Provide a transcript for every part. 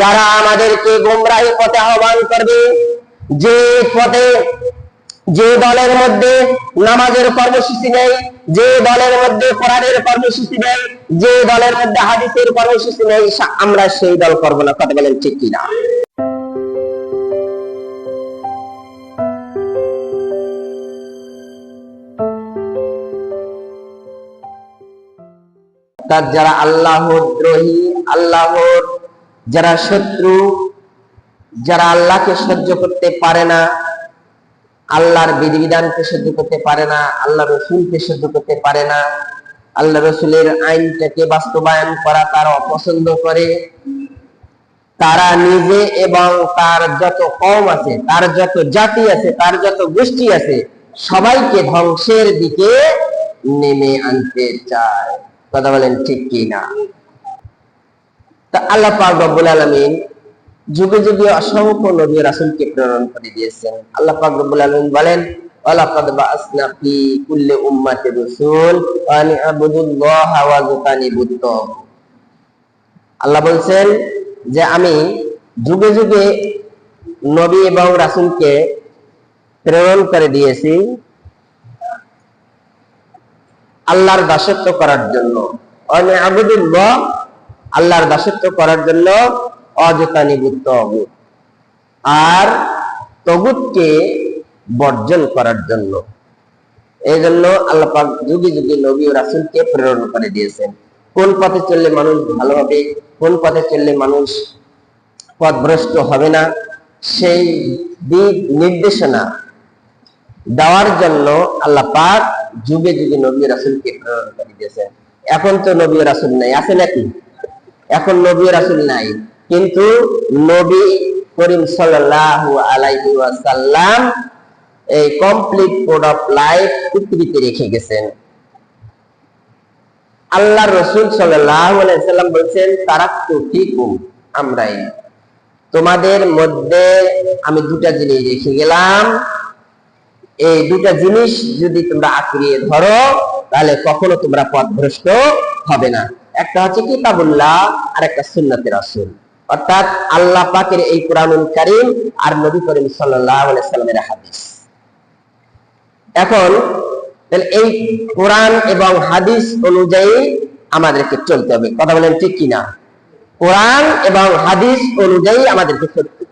যারা আমাদেরকে গোমরাহি পথে আহ্বান করবে, যে পথে, যে দলের মধ্যে নামাজের কর্মসূচি নেই, যে দলের মধ্যে কোরআনের কর্মসূচি নেই, যে দলের মধ্যে হাদিসের কর্মসূচি নেই আমরা সেই দল করব না, কথা বলেন ঠিক কিনা? তার যারা আল্লাহ দ্রোহী, আল্লাহর যারা শত্রু, যারা আল্লাহকে সহ্য করতে পারে না, আল্লাহর বিধিবিধানকে সহ্য করতে পারে না আল্লাহ রসুলকে সহ্য করতে পারে না আল্লাহ রসুলের আইনটাকে বাস্তবায়ন করা তারা অপছন্দ করে, তারা নিজে এবং তার যত কম আছে, তার যত জাতি আছে, তার যত গোষ্ঠী আছে, সবাইকে ধ্বংসের দিকে নেমে আনতে চায়। কথা বলেন ঠিক কি না তা আল্লাহ পাক রব্বুল আলামিন যুগে যুগে অসংখ্য নবী রাসূলকে প্রেরণ করে দিয়েছেন আল্লাহ পাক আলামিন বলেন। আল্লাহ বলছেন যে, আমি যুগে যুগে নবী এবং রাসূলকে প্রেরণ করে দিয়েছি আল্লাহর দাসত্ব করার জন্য অনে আবুদুল্লাহ আল্লাহর দাসত্ব করার জন্য অযথা নিবুত্ত অগুত আর তগুতকে বর্জন করার জন্য। এই জন্য আল্লাহ পাক যুগে যুগে নবী রাসূলকে প্রেরণ করে দিয়েছেন। কোন পথে চললে মানুষ ভালো হবে, কোন পথে চললে মানুষ পথভ্রষ্ট হবে না, সেই দিক নির্দেশনা দেওয়ার জন্য আল্লাহ পাক যুগে যুগে নবী রাসূলকে প্রেরণ করে দিয়েছেন। এখন তো নবী রাসূল নাই, আছে নাকি? এখন নবী রাসূল নাই, কিন্তু নবী করিম সাল্লাল্লাহু আলাইহি ওয়াসাল্লাম এই কমপ্লিট কোড অফ লাইফ পৃথিবীতে রেখে গেছেন। আল্লাহ রসুল সাল্লাল্লাহু আলাইহি সাল্লাম বলছেন তারাক্তু ফিকুম আমরাই। তোমাদের মধ্যে আমি দুটা জিনিস রেখে গেলাম। এই দুটা জিনিস যদি তোমরা আঁকড়িয়ে ধরো, তাহলে কখনো তোমরা পথভ্রষ্ট হবে না। একটা হচ্ছে কিতাবুল্লাহ আর একটা সুন্নাতের রাসূল। অর্থাৎ আল্লাহ পাকের এই কোরআনুল কারীম আর নবী করিম সাল্লাল্লাহু সাল্লামের হাদিস। এখন এই কোরআন এবং হাদিস অনুযায়ী আমাদেরকে চলতে হবে। কথা বলেন ঠিক কিনা কোরআন এবং হাদিস অনুযায়ী আমাদেরকে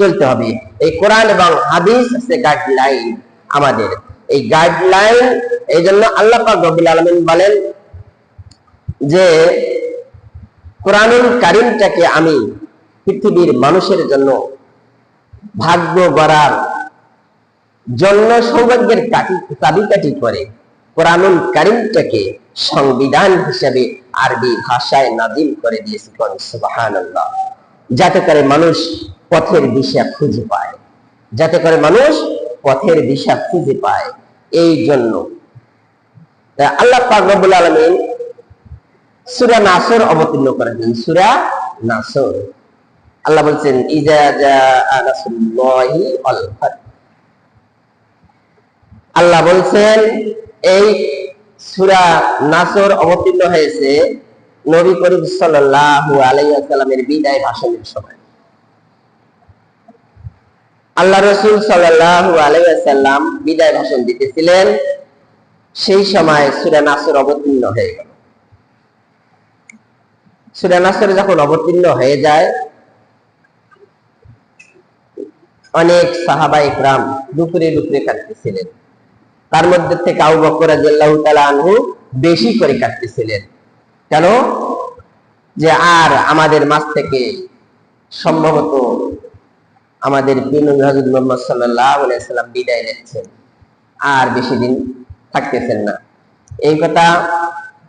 চলতে হবে। এই কোরআন এবং হাদিস হচ্ছে গাইডলাইন আমাদের। এই গাইডলাইন এই জন্য আল্লাহ পাক রব্বুল আলামিন বলেন যে কোরআনুল কারিমটাকে আমি পৃথিবীর মানুষের জন্য ভাগ্য গড়ার জন্য সৌভাগ্যের কাটি চাবিকাঠি করে কোরআনুল কারিমটাকে সংবিধান হিসেবে আরবি ভাষায় নাজিল করে দিয়েছে সুবহানাল্লাহ। যাতে করে মানুষ পথের দিশা খুঁজে পায়। যাতে করে মানুষ পথের দিশা খুঁজে পায়। এই জন্য। আল্লাহ পাক রব্বুল আলামিন সূরা নাসর অবতীর্ণ করেছেন সূরা নাসর। আল্লাহ বলছেন আল্লাহ বলছেন, এই সূরা নাসর অবতীর্ণ হয়েছে নবী করিম সাল্লাল্লাহু আলাইহি ওয়াসাল্লামের বিদায় ভাষণের সময়। আল্লাহ রসুল সাল্লাল্লাহু আলাইহি ওয়াসাল্লাম বিদায় ভাষণ দিতেছিলেন। সেই সময় সুরা নাসর অবতীর্ণ হয়ে গেল। সূরা যখন অবতীর্ণ হয়ে যায়, অনেক সাহাবা ইকরাম দুপুরে দুপুরে কাটতেছিলেন তার মধ্যে থেকে আবু বকর তাআলা আনহু বেশি করে কাটতেছিলেন কেন? যে আর আমাদের মাঝ থেকে সম্ভবত আমাদের প্রিয় নবী হযরত মুহাম্মদ সাল্লাল্লাহু আলাইহি সাল্লাম বিদায় নিচ্ছেন, আর বেশি দিন থাকতেছেন না। এই কথা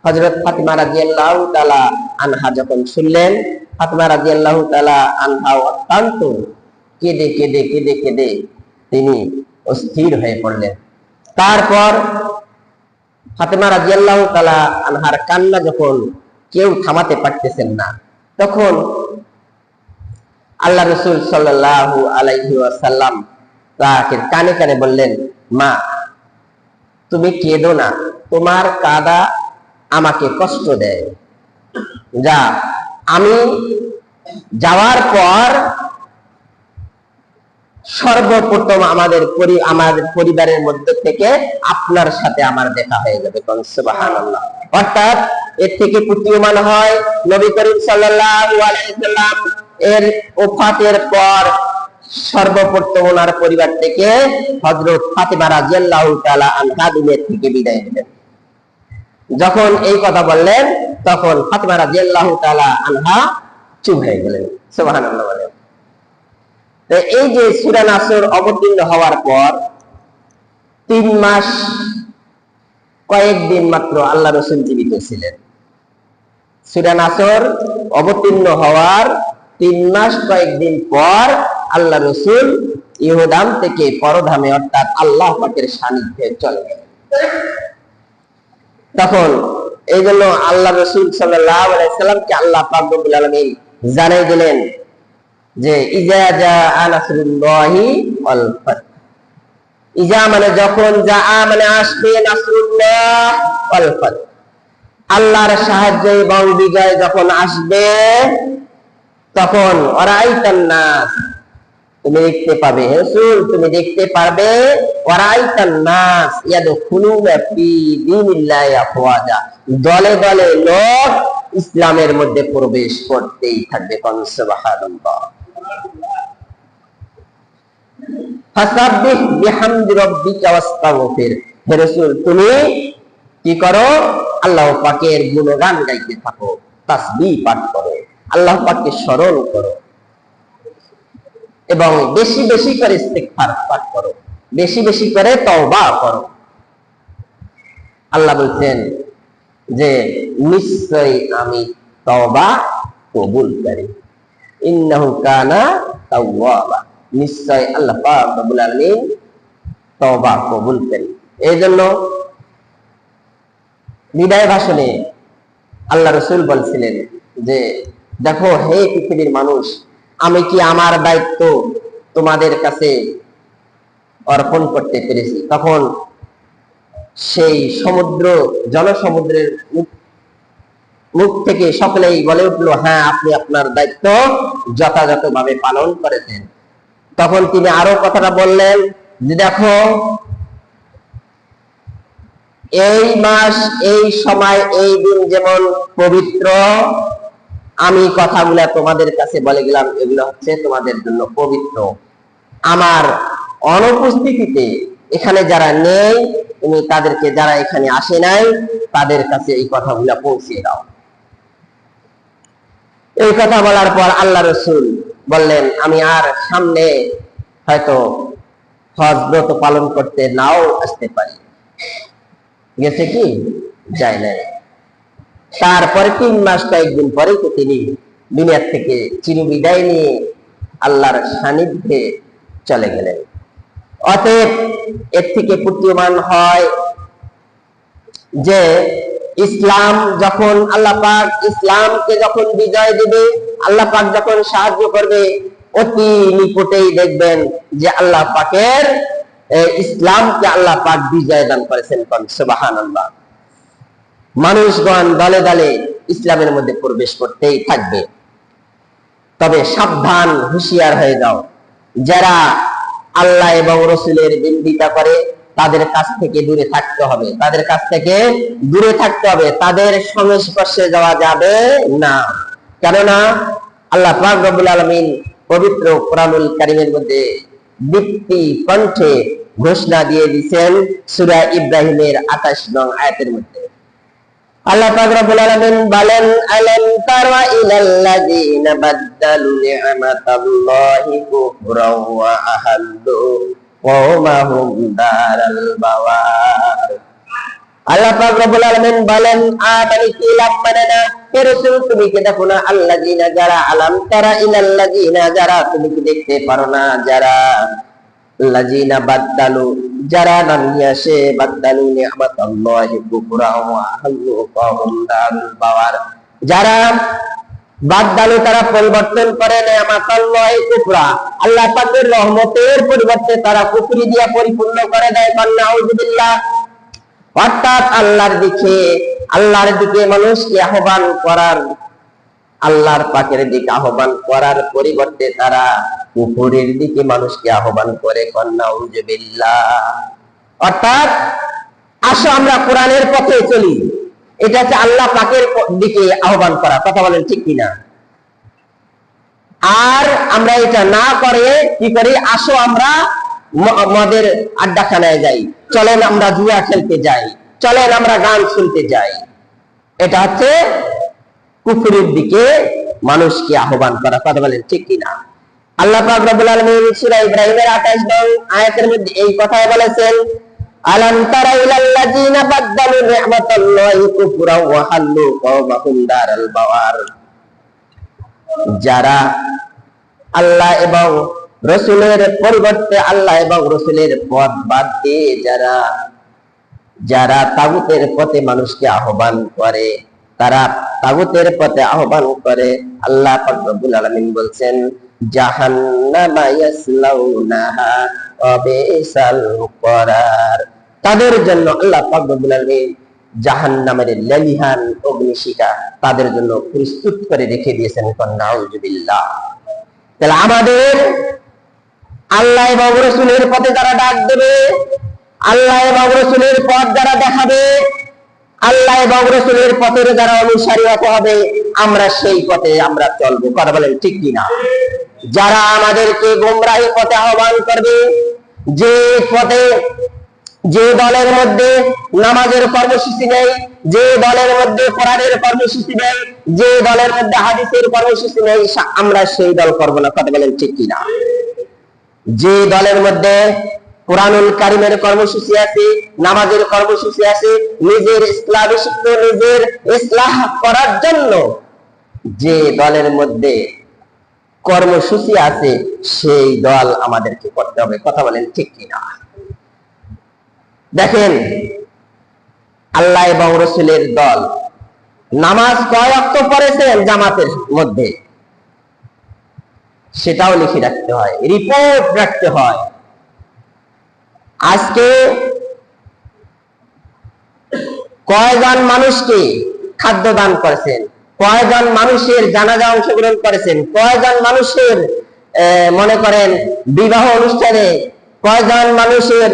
হযরত ফাতিমা রাদিয়াল্লাহু তাআলা আনহা যখন শুনলেন, ফাতিমা রাদিয়াল্লাহু তাআলা আনহা অত্যন্ত কেঁদে কেঁদে কেঁদে কেঁদে তিনি অস্থির হয়ে পড়লেন। তারপর ফাতেমা রাজিয়াল্লাহ তালা আনহার কান্না যখন কেউ থামাতে পারতেছেন না, তখন আল্লাহ রসুল সাল্লাল্লাহু আলাইহি ওয়াসাল্লাম তাকে কানে কানে বললেন, মা, তুমি কেঁদো না, তোমার কাদা আমাকে কষ্ট দেয়। যা, আমি যাওয়ার পর সর্বপ্রথম আমাদের পরি আমাদের পরিবারের মধ্যে থেকে আপনার সাথে আমার দেখা হয়ে যাবে অর্থাৎ এর থেকে প্রতীয়মান হয় নবী করিম সাল্লাম এর ওফাতের পর সর্বপ্রথম ওনার পরিবার থেকে হযরত ফাতিমা রাদিয়াল্লাহু তাআলা আনহা থেকে বিদায় নিলেন। যখন এই কথা বললেন, তখন ফাতিমা রাদিয়াল্লাহু তাআলা আনহা চুপ হয়ে গেলেন। সুবহানাল্লাহ বলেন। এই যে সূরা নাসর অবতীর্ণ হওয়ার পর তিন মাস কয়েকদিন মাত্র আল্লাহ রসুল জীবিত ছিলেন। সূরা নাসর অবতীর্ণ হওয়ার তিন মাস কয়েকদিন পর আল্লাহ রসুল ইহুদাম থেকে পরধামে অর্থাৎ আল্লাহ পাকের সান্নিধ্যে চলে গেলেন। তখন এই জন্য আল্লাহ রসুল সাল্লামকে আল্লাহ আলামিন জানাই দিলেন যে, ইজা মানে যখন যা মানে আসবে আল্লাহর সাহায্য এবং বিজয় যখন আসবে, তখন অরাইতান নাস। তুমি দেখতে পাবে। রসুল, তুমি দেখতে পারবে দলে দলে লোক ইসলামের মধ্যে প্রবেশ করতেই থাকবে। তুমি কি করো? আল্লাহ পাকের গুণগান গাইতে থাকো, তাসবিহ পাঠ করো। আল্লাহ পাককে স্মরণ করো। এবং বেশি বেশি করে ইস্তেগফার পাঠ করো। বেশি বেশি করে তওবা করো। আল্লাহ বলছেন যে, নিশ্চয়ই আমি তওবা কবুল করি। ইন্নাহু কানা তাওয়াবা। নিশ্চয় আল্লাহ পাক রব্বুল আলামিন তওবা কবুল করি। এই জন্য বিদায় ভাষণে আল্লাহ রসুল বলছিলেন যে, দেখো, হে পৃথিবীর মানুষ আমি কি আমার দায়িত্ব তোমাদের কাছে অর্পণ করতে পেরেছি? তখন সেই সমুদ্র, জনসমুদ্রের মুখ থেকে সকলেই বলে উঠল হ্যাঁ আপনি আপনার দায়িত্ব যথাযথভাবে পালন করেছেন। তখন তিনি আরও কথাটা বললেন যে, দেখো, এই মাস, এই সময়, এই দিন যেমন পবিত্র আমি কথাগুলা তোমাদের কাছে বলে গেলাম, এগুলো হচ্ছে তোমাদের জন্য পবিত্র। আমার অনুপস্থিতিতে এখানে যারা নেই তুমি তাদেরকে যারা এখানে আসে নাই, তাদের কাছে এই কথাগুলা পৌঁছে দাও। এই কথা বলার পর আল্লাহ রসুল বললেন, আমি আর সামনে হয়তো হজ পালন করতে নাও আসতে পারি। গেছে কি? যায় নাই। তারপরে তিন মাস কয়েকদিন পরে তো তিনি দুনিয়ার থেকে চির বিদায় নিয়ে আল্লাহর সান্নিধ্যে চলে গেলেন। অতএব এর থেকে প্রতীয়মান হয় যে ইসলাম যখন আল্লাহ পাক ইসলামকে যখন বিজয় দেবে, আল্লাহ পাক যখন সাহায্য করবে, অতি নিকটেই দেখবেন যে আল্লাহ পাকের ইসলামকে আল্লাহ পাক বিজয় দান করেছেন সুবাহান আল্লাহ মানুষগণ দলে দলে ইসলামের মধ্যে প্রবেশ করতেই থাকবে। তবে সাবধান, হুঁশিয়ার হয়ে যাও। যারা আল্লাহ এবং রসুলের বিন্দিতা করে, তাদের কাছ থেকে দূরে থাকতে হবে। তাদের কাছ থেকে দূরে থাকতে হবে। তাদের সংস্পর্শে যাওয়া যাবে না। কেননা আল্লাহ পাক রবুল আলমিন পবিত্র কোরআনুল কারিমের মধ্যে বৃত্তি কণ্ঠে ঘোষণা দিয়ে দিচ্ছেন সুরা ইব্রাহিমের আঠাশ নং আয়াতের মধ্যে। আল্লাহ পাক রব্বুল বলেন, আলাম তারা কি লাভ মানে না, হে রাসূল, তুমি কি দেখো না, আল্লাযিনা যারা আলাম, তারা ইলাল্লাযিনা যারা, তুমি কি দেখতে পারো না যারা তারা রহমতের পরিবর্তে তারা দিয়া পরিপূর্ণ করে দেয়। অর্থাৎ আল্লাহর দিকে আল্লাহর দিকে মানুষকে আহ্বান করার, আল্লাহর পাকের দিকে আহ্বান করার পরিবর্তে তারা কুকুরের দিকে মানুষকে আহ্বান করে কন্যা অর্থাৎ, আসো আমরা কোরআনের পথে চলি। এটা হচ্ছে আল্লাহ পাকের দিকে আহ্বান করা। কথা বলেন ঠিক কিনা? আর আমরা এটা না করে, কি করি? আসো আমরা মদের আড্ডাখানায় যাই। চলেন আমরা জুয়া খেলতে যাই। চলেন আমরা গান শুনতে যাই। এটা হচ্ছে কুফুরের দিকে মানুষকে আহ্বান করা। কথা বলেন ঠিক কিনা? আল্লাহ পাক রব্বুল আলামিন সূরা ইব্রাহিমের 28 নং আয়াতের মধ্যে এই বলেছেন, আলাম তারা কুফরা ওয়া হাল্লু দারাল বাওয়ার। যারা আল্লাহ এবং রসুলের পরিবর্তে আল্লাহ এবং রসুলের পথ বাদ দিয়ে যারা যারা তাগুতের পথে মানুষকে আহ্বান করে, তারা তাগুতের পথে আহ্বান করে, আল্লাহ পাক রব্বুল আলামিন বলছেন তাদের জন্য আল্লাহ আলামিন জাহান্নামের লেলিহান অগ্নিশিখা তাদের জন্য প্রস্তুত করে রেখে দিয়েছেন নাউজুবিল্লাহ। তাহলে আমাদের আল্লাহ এবং রসুলের পথে যারা ডাক দেবে, আল্লাহ এবং রসুলের পথ যারা দেখাবে আল্লাহ এবং রসুলের পথের যারা অনুসারী হতে হবে, আমরা সেই পথে আমরা চলবো। কথা বলেন ঠিক কিনা? যারা আমাদেরকে গোমরাহি পথে আহ্বান করবে, যে পথে, যে দলের মধ্যে নামাজের কর্মসূচি নেই যে দলের মধ্যে কোরআনের কর্মসূচি নেই যে দলের মধ্যে হাদিসের কর্মসূচি নেই আমরা সেই দল করব না। কথা বলেন ঠিক কিনা? যে দলের মধ্যে কোরআনুল কারিমের কর্মসূচি আছে, নামাজের কর্মসূচি আছে, নিজের ইসলামী নিজের ইসলাহ করার জন্য। যে দলের মধ্যে কর্মসূচি আছে, সেই দল আমাদেরকে করতে হবে। কথা বলেন ঠিক কিনা? দেখেন, আল্লাহ এবং রসুলের দল নামাজ কয় অক্ত পড়েছেন জামাতের মধ্যে? সেটাও লিখে রাখতে হয় রিপোর্ট রাখতে হয়। আজকে কয়জন মানুষকে খাদ্য দান করেছেন? কয়জন মানুষের জানাজা অংশগ্রহণ করেছেন? কয়জন মানুষের মনে করেন, বিবাহ অনুষ্ঠানে কয়জন মানুষের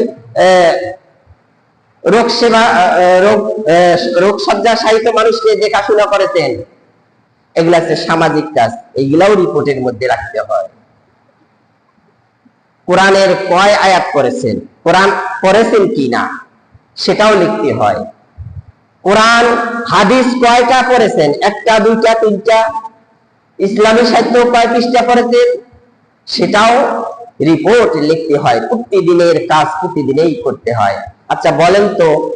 রোগ সেবা রোগ রোগ সজ্জা সাহিত্য মানুষকে দেখাশোনা করেছেন? এগুলা হচ্ছে সামাজিক কাজ। এগুলাও রিপোর্টের মধ্যে রাখতে হয়। কোরআনের কয় আয়াত করেছেন? কোরআন পড়েছেন কি না সেটাও লিখতে হয়। কোরআন, হাদিস কয়টা পড়েছেন? একটা, দুইটা, তিনটা? ইসলামী সাহিত্য কয় পৃষ্ঠা পড়েছেন? সেটাও রিপোর্ট লিখতে হয়। প্রতিদিনের কাজ প্রতিদিনেই করতে হয়। আচ্ছা বলেন তো,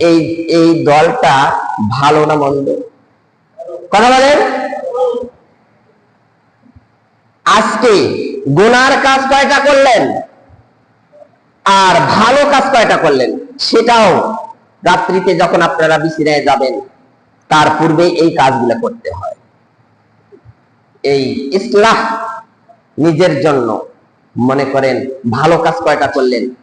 এই এই দলটা ভালো না মন্দ? কথা বলেন। আজকে গুনার কাজ কয়টা করলেন? আর ভালো কাজ কয়টা করলেন? সেটাও রাত্রিতে যখন আপনারা বিছানায় যাবেন, তার পূর্বে এই কাজগুলো করতে হয়। এই ইসলাহ নিজের জন্য। মনে করেন, ভালো কাজ কয়টা করলেন,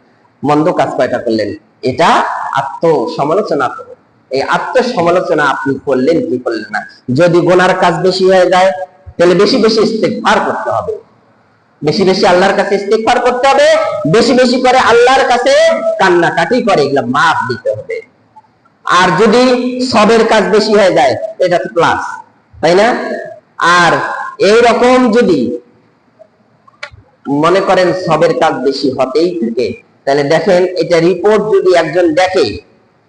মন্দ কাজ কয়টা করলেন, এটা আত্মসমালোচনা করুন। এই আত্মসমালোচনা আপনি করলেন কি করলেন না? যদি গোনার কাজ বেশি হয়ে যায়, তাহলে বেশি বেশি ইস্তেগফার করতে হবে। বেশি বেশি আল্লাহর কাছে ইস্তেগফার করতে হবে, বেশি বেশি করে আল্লাহর কাছে কান্নাকাটি করে, এগুলো মাফ দিতে হবে। আর যদি সবের কাজ বেশি হয়ে যায়, এটা তো প্লাস তাই না? আর এই রকম যদি মনে করেন সবের কাজ বেশি হতেই থাকে, তাহলে দেখেন এটা রিপোর্ট যদি একজন দেখে,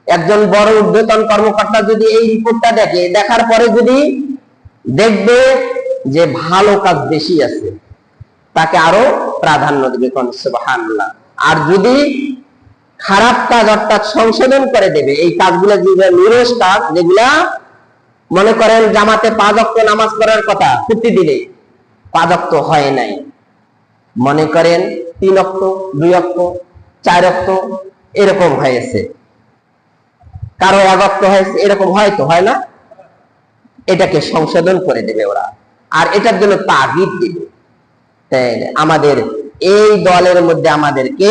একজন বড় ঊর্ধ্বতন কর্মকর্তা যদি এই রিপোর্টটা দেখে, দেখার পরে যদি দেখবে যে ভালো কাজ বেশি আছে তাকে আরও প্রাধান্য দেবে আর যদি খারাপ কাজ অর্থাৎ সংশোধন করে দেবে, এই কাজগুলো যেগুলো নিরস কাজ, যেগুলা মনে করেন জামাতে পাঁচ অক্ট নামাজ পড়ার কথা প্রতিদিনে পাঁচ অক্ট হয় নাই। মনে করেন তিন অক্ট দুই অক্ট চার অক্ট এরকম হয়েছে। কারও এক অক্ট হয়েছে, এরকম হয়তো হয় না? এটাকে সংশোধন করে দেবে ওরা। আর এটার জন্য তাগিদ দিবে। আমাদের এই দলের মধ্যে আমাদেরকে